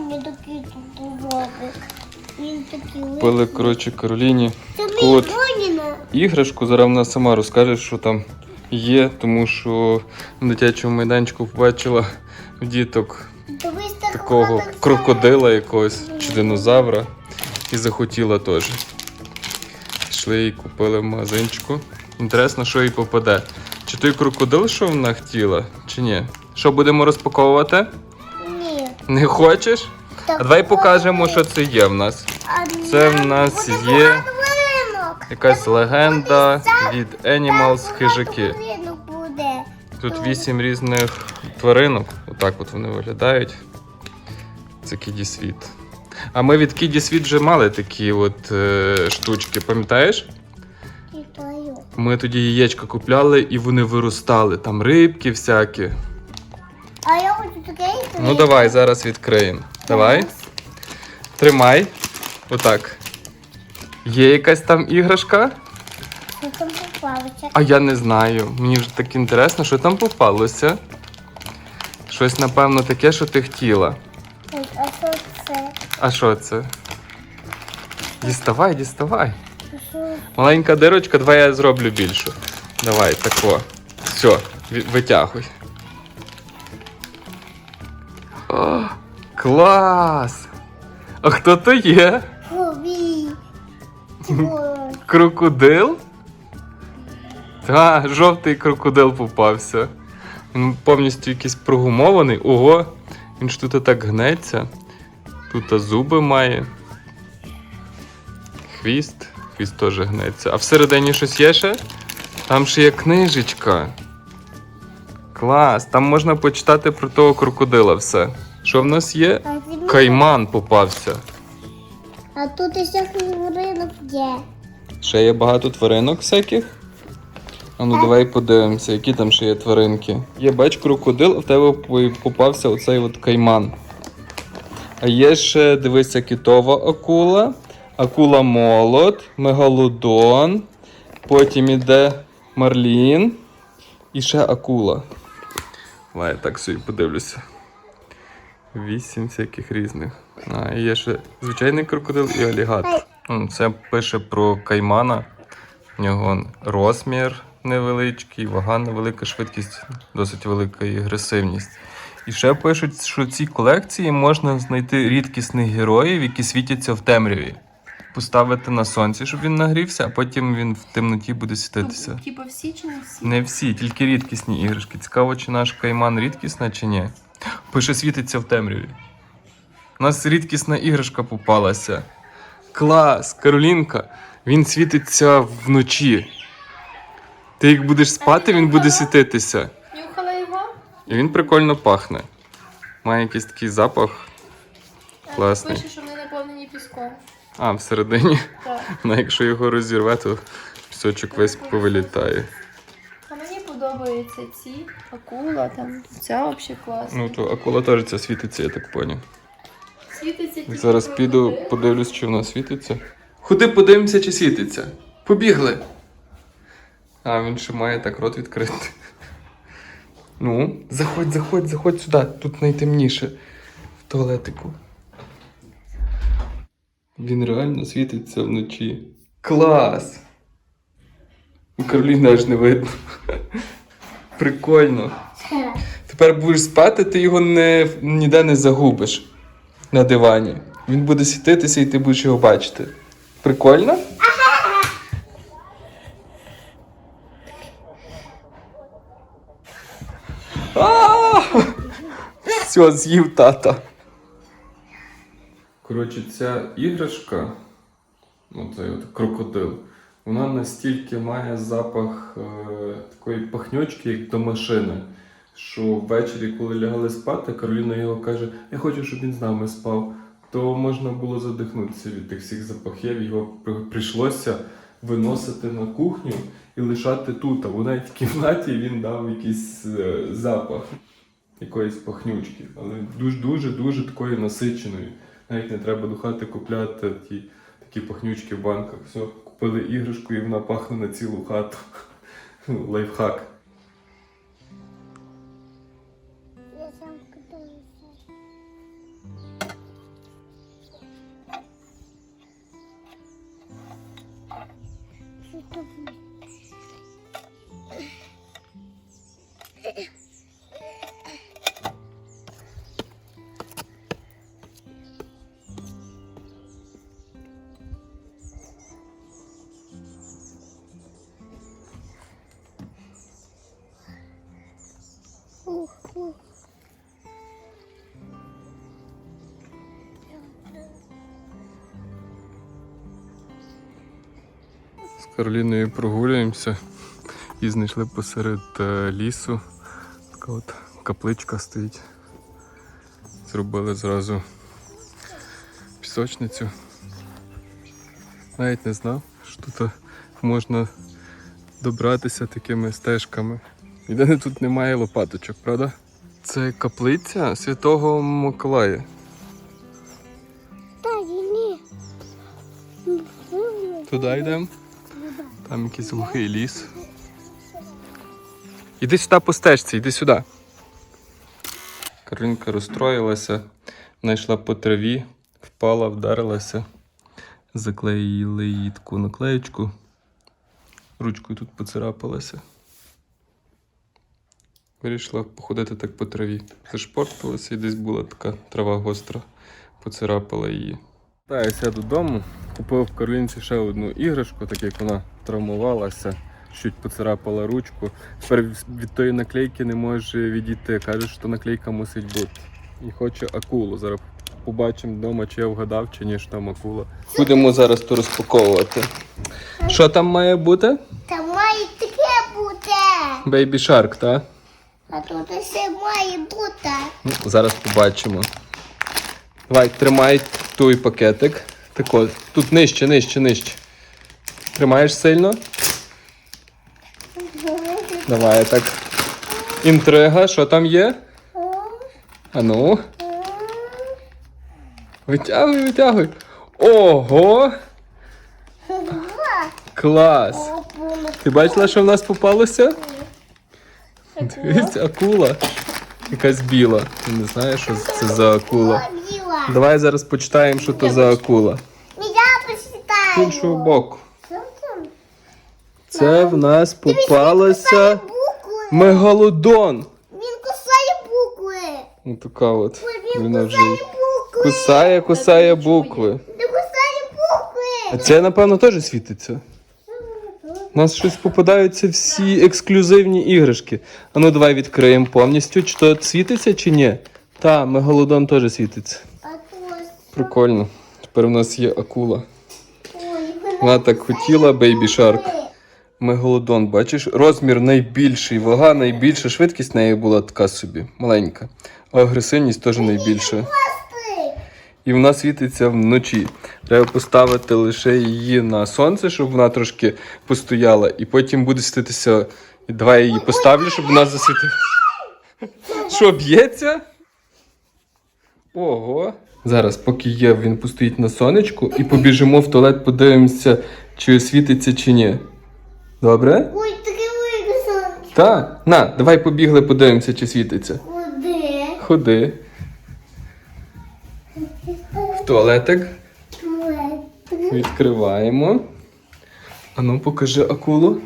мені такий тут робить. Він такий Купили, коротше, Кароліні Це мій кот Роніна. іграшку. Зараз вона сама розкаже, що там є, тому що на дитячому майданчику побачила в діток Дивись, так такого вона так крокодила якогось чи динозавра і захотіла теж. Пішли і купили в магазинчику. Інтересно, що їй попаде. Чи той крокодил, що вона хотіла, чи ні? Що будемо розпаковувати? Не хочеш? Так А давай покажемо, що це є в нас. Це в нас є. Якась легенда від Animals хижаки. Тут вісім різних тваринок. Отак от вони виглядають. Це Кіді Світ. А ми від Кіді Світ вже мали такі от е, штучки, пам'ятаєш? Ми тоді яєчка купляли і вони виростали. Там рибки всякі. Ну давай, зараз відкриємо. Давай. Тримай. Отак. Є якась там іграшка? Що там попалося? А я не знаю. Мені вже так інтересно, що там попалося. Щось, напевно, таке, що ти хотіла. Ой, А що це? А що це? Діставай, діставай. Що? Маленька дирочка, давай я зроблю більшу. Давай, тако. Все, витягуй. О, клас! А хто то є? Крокодил? Та, жовтий крокодил попався. Він повністю якийсь прогумований. Ого, він ж тут так гнеться. Тут зуби має. Хвіст. Хвіст теж гнеться. А всередині щось є ще? Там ще є книжечка. Клас, там можна почитати про того крокодила все. Що в нас є? Кайман попався. А тут і всякий ринок є. Ще є багато тваринок всяких. А ну давай подивимося, які там ще є тваринки. Є бач крокодил, а в тебе попався оцей от кайман. А є ще, дивися, китова акула, акула молот, мегалодон, потім іде марлін і ще акула. Давай я так собі подивлюся. Вісім всяких різних. А, і є ще звичайний крокодил і алігатор. Це пише про каймана. У нього розмір невеличкий, вага невелика, швидкість, досить велика і агресивність. І ще пишуть, що в цій колекції можна знайти рідкісних героїв, які світяться в темряві. Поставити на сонці, щоб він нагрівся, а потім він в темноті буде світитися. Типа всі чи не всі? Не всі, тільки рідкісні іграшки. Цікаво, чи наш кайман рідкісна, чи ні. Пише світиться в темряві. У нас рідкісна іграшка попалася. Клас, Каролінка. Він світиться вночі. Ти як будеш спати, він буде світитися. Нюхала його? І він прикольно пахне. Має якийсь такий запах. Класний. Пише, що вони наповнені піском. А, всередині. Так. Ну, якщо його розірве, то пісочок весь повилітає. Подобаються ці акула, там ця взагалі класна. Ну, то акула теж ця світиться, я так поняв. Світиться тільки Зараз піду, крокодил. подивлюсь, чи вона світиться. Ходи, подивимося, чи світиться. Побігли. А, він ще має так рот відкрити. Ну, заходь, заходь, заходь сюди. Тут найтемніше. В туалетику. Він реально світиться вночі. Клас! У Кароліни аж не видно. Прикольно. Тепер будеш спати, ти його не, ніде не загубиш на дивані. Він буде світитися і ти будеш його бачити. Прикольно? Все, з'їв тата. Коротше, ця іграшка, оцей от крокодил, вона настільки має запах е, такої пахньочки, як до машини. Що ввечері, коли лягали спати, Кароліна його каже: Я хочу, щоб він з нами спав. То можна було задихнутися від тих всіх запахів. Його прийшлося виносити на кухню і лишати тут. А навіть в кімнаті він дав якийсь е, запах якоїсь пахнючки, але дуже дуже дуже такої насиченої. Навіть не треба до хати купляти ті такі пахнючки в банках. Все, купили іграшку і вона пахне на цілу хату. Лайфхак. З Кароліною прогулюємося і знайшли посеред е, лісу. Така от капличка стоїть. Зробили зразу пісочницю. Навіть не знав, що тут е, можна добратися такими стежками. Єдине тут немає лопаточок, правда? Це каплиця Святого Миколая. Та ні. Туди йдемо. Там якийсь глухий ліс. Іди сюди по стежці, іди сюди. Каролінка розстроїлася, вона йшла по траві, впала, вдарилася, заклеїли її таку наклеєчку. Ручкою тут поцарапалася. Вирішила походити так по траві. Зашпортилася і десь була така трава гостра, поцарапала її. Вертаюся додому, купив в Каролінці ще одну іграшку, так як вона травмувалася, чуть поцарапала ручку. Тепер від тої наклейки не може відійти. Каже, що наклейка мусить бути. І хоче акулу. Зараз побачимо вдома, чи я вгадав, чи ні, що там акула. Будемо зараз то розпаковувати. Що там має бути? Та має таке бути. Бейбі Шарк, так? А тут все має бути. Ну, зараз побачимо. Давай, тримай той пакетик. Так от, тут нижче, нижче, нижче. Тримаєш сильно? Давай так. Інтрига, що там є? Ану. Витягуй, витягуй. Ого! Клас! Ти бачила, що в нас попалося? Дивіться, акула. Якась біла. Ти не знаєш, що це за акула. Біла. Давай зараз почитаємо, що то за акула. Я З почитаю. іншого боку. Це в нас попалося Букви. мегалодон. Він кусає букви. Ну така от. Він Вона вже кусає букви. кусає, кусає букви. Він кусає А це, напевно, теж світиться. У нас щось попадаються всі ексклюзивні іграшки. А ну давай відкриємо повністю, чи то світиться, чи ні. Та, мегалодон теж світиться. Прикольно. Тепер у нас є акула. Вона так хотіла, бейбі шарк. Мегалодон, бачиш, розмір найбільший, вага найбільша, швидкість неї була така собі, маленька. А агресивність теж найбільша. І вона світиться вночі. Треба поставити лише її на сонце, щоб вона трошки постояла, і потім буде світитися. Давай я її поставлю, щоб вона засвітила. Що, б'ється? Ого. Зараз, поки є, він постоїть на сонечку і побіжимо в туалет, подивимося, чи світиться, чи ні. Добре? Ой, таке вигасало. Так. На, давай побігли, подивимося, чи світиться. Куди? Ходи. Туалетик. Туалет. Відкриваємо. Ану, покажи акулу.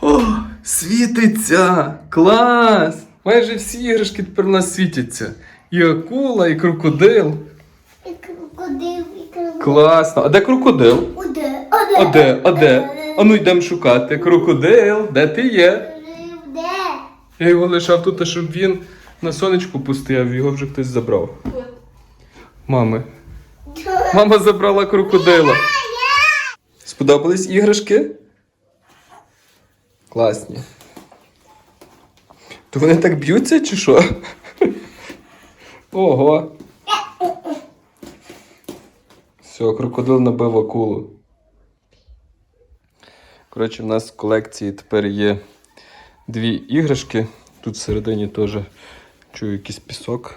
О, світиться! Клас! Майже всі іграшки тепер у нас світяться. І акула, і крокодил. І крокодил, і крокодил. Класно. А де крокодил? Оде, А де? А де? Ану йдемо шукати. Крокодил, де ти є? Де? Я його лишав тут, щоб він на сонечку постояв, його вже хтось забрав. Мами. Мама забрала крокодила. Сподобались іграшки? Класні. То вони так б'ються чи що? Ого. Все, крокодил набив акулу. Коротше, в нас в колекції тепер є дві іграшки. Тут всередині теж чую якийсь пісок.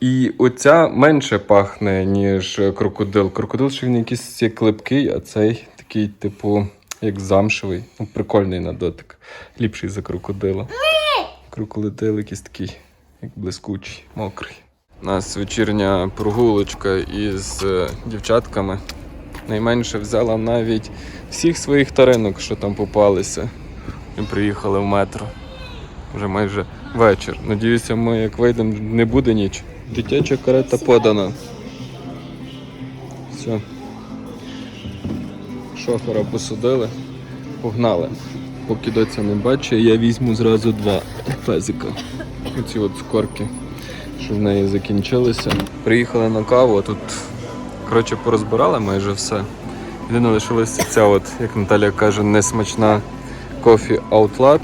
І оця менше пахне, ніж крокодил. Крокодил ще він якийсь як липкий, а цей такий, типу, як замшевий. Ну, прикольний на дотик. Ліпший за крокодила. Крокодил якийсь такий, як блискучий, мокрий. У нас вечірня прогулочка із е, дівчатками. Найменше взяла навіть всіх своїх таринок, що там попалися. І приїхали в метро. Вже майже вечір. Надіюся, ми як вийдемо, не буде ніч. Дитяча карета подана. Все. Шофера посадили, погнали. Поки доця не бачить, я візьму зразу два пезика. Оці от скорки, що в неї закінчилися. Приїхали на каву, а тут коротше порозбирали майже все. Єдине лишилася ця, от, як Наталія каже, несмачна кофі Outlet.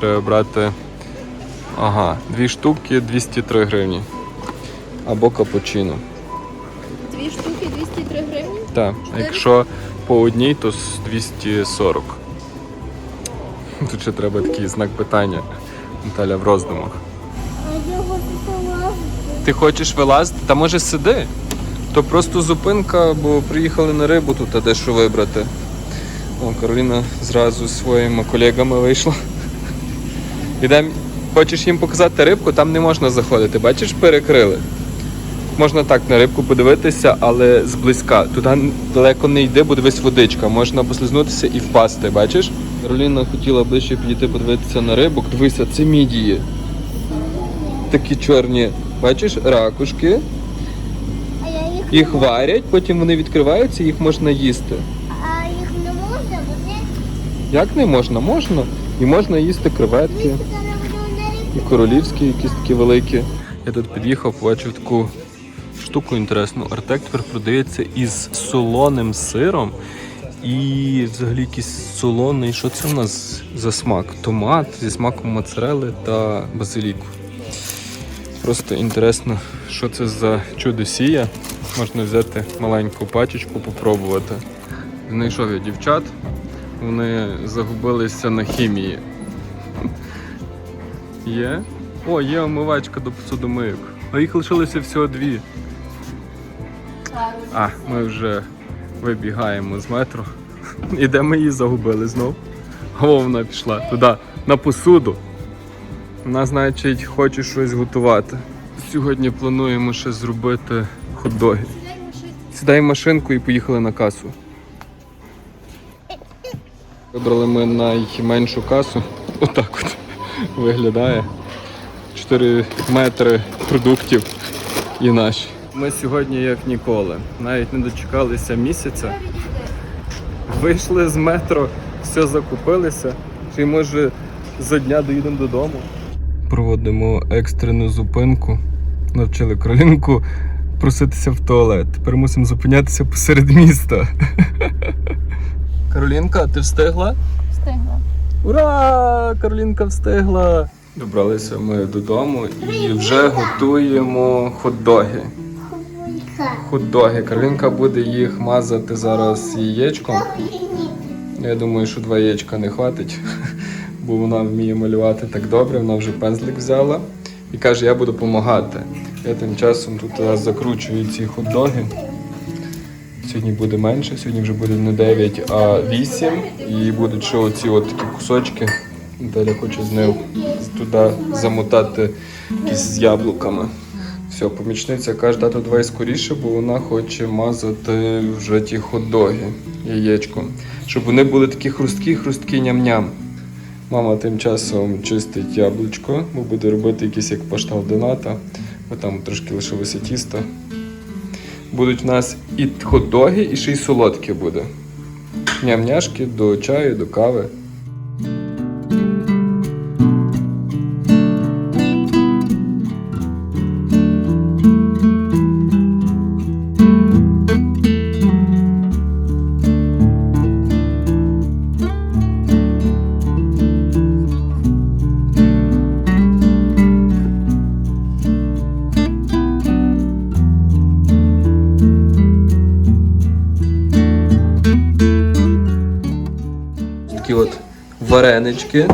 Треба брати. Ага, дві штуки 203 гривні. Або капучино. Дві штуки 203 гривні. Так, а якщо по одній, то 240. Тут ще треба такий знак питання. Наталя в роздумах. А я хочу полазити. Ти хочеш вилазити? Та може сиди. То просто зупинка, бо приїхали на рибу тут, а де що вибрати. О, Кароліна зразу зі своїми колегами вийшла. Ідем. Хочеш їм показати рибку, там не можна заходити. Бачиш, перекрили. Можна так на рибку подивитися, але зблизька. Туди далеко не йди, бо дивись водичка. Можна послизнутися і впасти, бачиш? Кароліна хотіла ближче підійти подивитися на рибок. Дивися, це мідії. Такі чорні, бачиш, ракушки. Їх, варять, потім вони відкриваються, їх можна їсти. а їх не можна, вони Як не можна? Можна. І можна їсти креветки. І королівські, якісь такі великі. Я тут під'їхав, побачив таку штуку інтересну. Артек тепер продається із солоним сиром. І взагалі якийсь солоний. Що це у нас за смак? Томат зі смаком моцарели та базиліку. Просто інтересно, що це за чудо сія. Можна взяти маленьку пачечку, попробувати. Знайшов я дівчат, вони загубилися на хімії. Є? О, є омивачка до посудомийок. А їх лишилося всього дві. А, ми вже вибігаємо з метро. І де ми її загубили знов? О, вона пішла туди, на посуду. Вона, значить, хоче щось готувати. Сьогодні плануємо ще зробити хот-доги. Сідай машинку і поїхали на касу. Вибрали ми найменшу касу. Отак от виглядає. 4 метри продуктів і наші. Ми сьогодні як ніколи. Навіть не дочекалися місяця. Вийшли з метро, все закупилися. Чи може за дня доїдемо додому? Проводимо екстрену зупинку. Навчили кролінку проситися в туалет. Тепер мусимо зупинятися посеред міста. Каролінка, ти встигла? Встигла. Ура! Каролінка встигла! Добралися ми додому і вже готуємо хот-доги. Хот-доги. Каролінка буде їх мазати зараз яєчком. Я думаю, що два яєчка не хватить, бо вона вміє малювати так добре, вона вже пензлик взяла і каже, я буду допомагати. Я тим часом тут е, закручую ці хот-доги. Сьогодні буде менше, сьогодні вже буде не 9, а 8. І будуть ще оці от такі кусочки. Далі хочу з них туди замотати якісь з яблуками. Все, помічниця каже, тато, давай скоріше, бо вона хоче мазати вже ті хот-доги яєчком. Щоб вони були такі хрусткі, хрусткі ням-ням. Мама тим часом чистить яблучко, бо буде робити якийсь як паштал доната, бо там трошки лишилося тіста. Будуть в нас і хот-доги, і ще й солодке буде. Ням-няшки до чаю, до кави. Є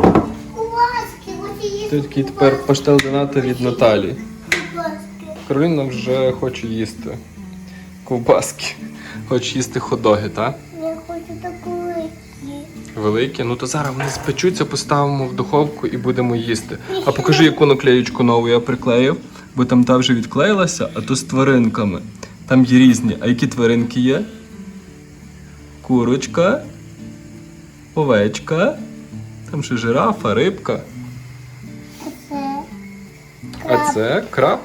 Тут такий тепер паштел доната від Наталі. Кароліна вже хоче їсти ковбаски. Хоче їсти ходоги, так? Я хочу таку великі. Великі. Ну то зараз вони спечуться, поставимо в духовку і будемо їсти. А покажи, яку наклеючку нову я приклеїв, бо там та вже відклеїлася, а то з тваринками. Там є різні. А які тваринки є? Курочка, овечка, там ще жирафа, рибка. А це краб.